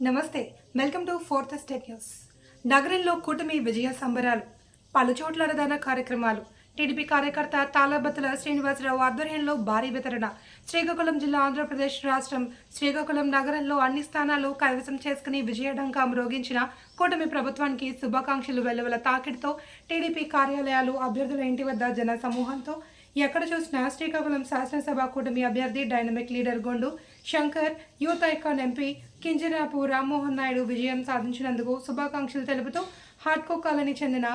నమస్తే welcome to fourth state news. నగరంలో కూటమి విజయ సంబరాలు పలు చోట్ల రదాన కార్యక్రమాలు. టీడీపీ కార్యకర్త తాళబత్తుల శ్రీనివాసరావు ఆధ్వర్యంలో భారీ వితరణ. శ్రీకాకుళం జిల్లా ఆంధ్రప్రదేశ్ రాష్ట్రం శ్రీకాకుళం నగరంలో అన్ని స్థానాలు కైవసం చేసుకుని విజయఢంకా మ్రోగించిన కూటమి ప్రభుత్వానికి శుభాకాంక్షలు వెలువల తాకిడితో టీడీపీ కార్యాలయాలు అభ్యర్థుల ఇంటి వద్ద జన సమూహంతో ఎక్కడ చూసినా శ్రీకాకుళం శాసనసభ కూటమి అభ్యర్థి dynamic leader Gondu Shankar youth icon MP Kinjarapu Rammohan Naidu విజయం సాధించినందుకు శుభాకాంక్షలు తెలుపుతూ హాట్కో కాలనీ చెందిన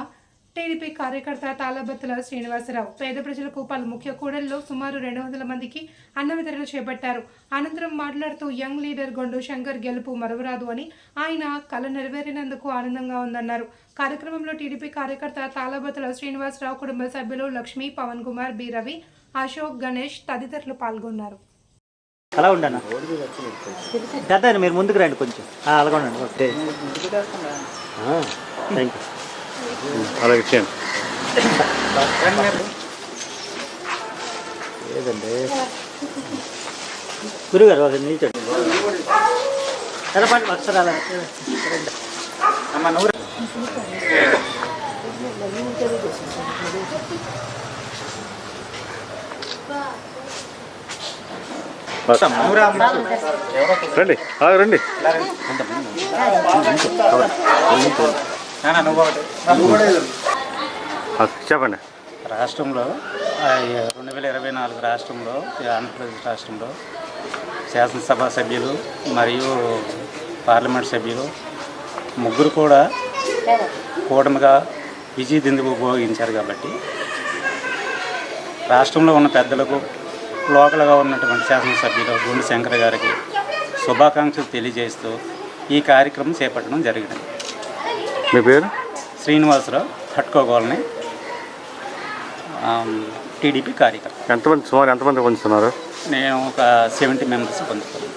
టీడీపీ కార్యకర్త తాళబత్తుల శ్రీనివాసరావు. పేద ప్రజలకు పలు ముఖ్య కూడల్లో సుమారు రెండు వందల మందికి అన్న వితరణ చేపట్టారు. అనంతరం మాట్లాడుతూ యంగ్ లీడర్ గొండు శంకర్ గెలుపు మరవరాదు అని ఆయన కళ నెరవేరినందుకు ఆనందంగా ఉందన్నారు. కార్యక్రమంలో టీడీపీ కార్యకర్త తాళబత్తుల శ్రీనివాసరావు కుటుంబ సభ్యులు లక్ష్మి పవన్ కుమార్ బి రవి అశోక్ గణేష్ తదితరులు పాల్గొన్నారు. అలా ఉండనా? మీరు ముందుకు రండి కొంచెం. అలాగ ఉండండి థ్యాంక్ యూ అలాగే చేయండి. లేదండి గురుగారు ఒక నిల్చోండి తెలపండి ఒకసారి అలా రండి. అమ్మ నువ్వు రా. రండి రండి చెప్పండి. రాష్ట్రంలో రెండు వేల ఇరవై నాలుగు రాష్ట్రంలో ఈ ఆంధ్రప్రదేశ్ రాష్ట్రంలో శాసనసభ సభ్యులు మరియు పార్లమెంట్ సభ్యులు ముగ్గురు కూడా కూటమిగా విజయ దిందుకు ఉపయోగించారు కాబట్టి రాష్ట్రంలో ఉన్న పెద్దలకు లోకల్గా ఉన్నటువంటి శాసనసభ్యులు గుండు శంకర్ గారికి శుభాకాంక్షలు తెలియజేస్తూ ఈ కార్యక్రమం చేపట్టడం జరిగింది మీ పేరు? శ్రీనివాసరావు హట్కోగోల్ని టీడీపీ కార్యకర్త. ఎంతమంది సుమారు ఎంతమంది పొందుతున్నారు? నేను ఒక సెవెంటీ మెంబర్స్ పొందుతాను